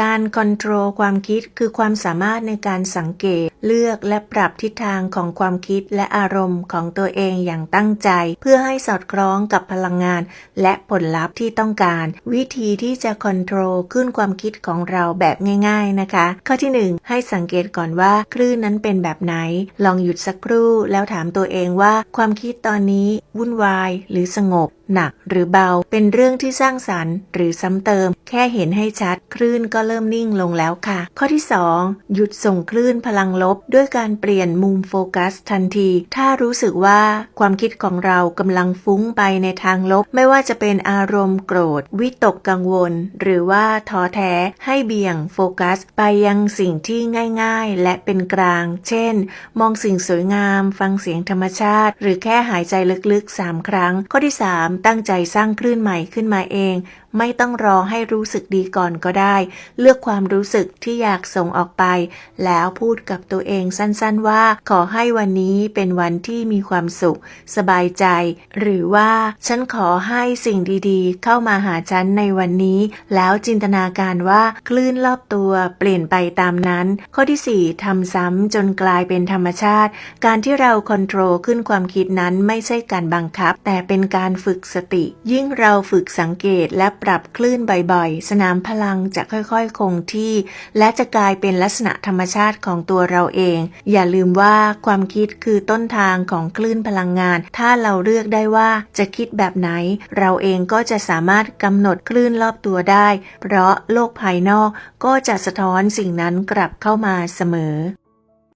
การคอนโทรลความคิดคือความสามารถในการสังเกต เลือกและปรับทิศทางของความคิดและอารมณ์ของตัวเองอย่างตั้งใจ เพื่อให้สอดคล้องกับพลังงาน และผลลัพธ์ที่ต้องการ วิธีที่จะคอนโทรลขึ้นความคิดของเราแบบง่าย ๆนะคะ ข้อที่ 1 ให้สังเกตก่อนว่าคลื่นนั้นเป็นแบบไหน ลองหยุดสักครู่แล้วถามตัวเองว่าความคิดตอนนี้วุ่นวายหรือสงบหนักหรือเบาเป็นเรื่องที่สร้างสรรค์ หรือซ้ำเติม แค่เห็นให้ชัด คลื่นก็เริ่มนิ่งลงแล้วค่ะ ข้อที่ 2 หยุดส่งคลื่นพลังลบด้วยการเปลี่ยนมุมโฟกัสทันที ถ้ารู้สึกว่าความคิดของเรากำลังฟุ้งไปในทางลบ ไม่ว่าจะเป็นอารมณ์โกรธ วิตกกังวล หรือว่าท้อแท้ให้เบี่ยงโฟกัส ไปยังสิ่งที่ง่ายๆ และเป็นกลาง เช่น มองสิ่งสวยงาม ฟังเสียงธรรมชาติ หรือแค่หายใจลึกๆ 3 ครั้ง ข้อที่ 3 ตั้งใจสร้างคลื่นใหม่ขึ้นมาเอง ไม่ต้องรอให้รู้สึกดีก่อนก็ได้ เลือกความรู้สึกที่อยากส่งออกไป แล้วพูดกับตัวเองสั้นๆว่า ขอให้วันนี้เป็นวันที่มีความสุข สบายใจ หรือว่า ฉันขอให้สิ่งดีๆ เข้ามาหาฉันในวันนี้ แล้วจินตนาการว่าคลื่นรอบตัวเปลี่ยนไปตามนั้น ข้อที่ 4ทำซ้ำจนกลายเป็นธรรมชาติ การที่เราคอนโทรลขึ้นความคิดนั้นไม่ใช่การบังคับ แต่เป็นการฝึกสติ ยิ่งเราฝึกสังเกตและปรับคลื่นบ่อยๆ สนามพลังจะค่อยๆ คงที่ และจะกลายเป็นลักษณะธรรมชาติของตัวเราเอง อย่าลืมว่าความคิดคือต้นทางของคลื่นพลังงาน ถ้าเราเลือกได้ว่าจะคิดแบบไหน เราเองก็จะสามารถกำหนดคลื่นรอบตัวได้ เพราะโลกภายนอกก็จะสะท้อนสิ่งนั้นกลับเข้ามาเสมอ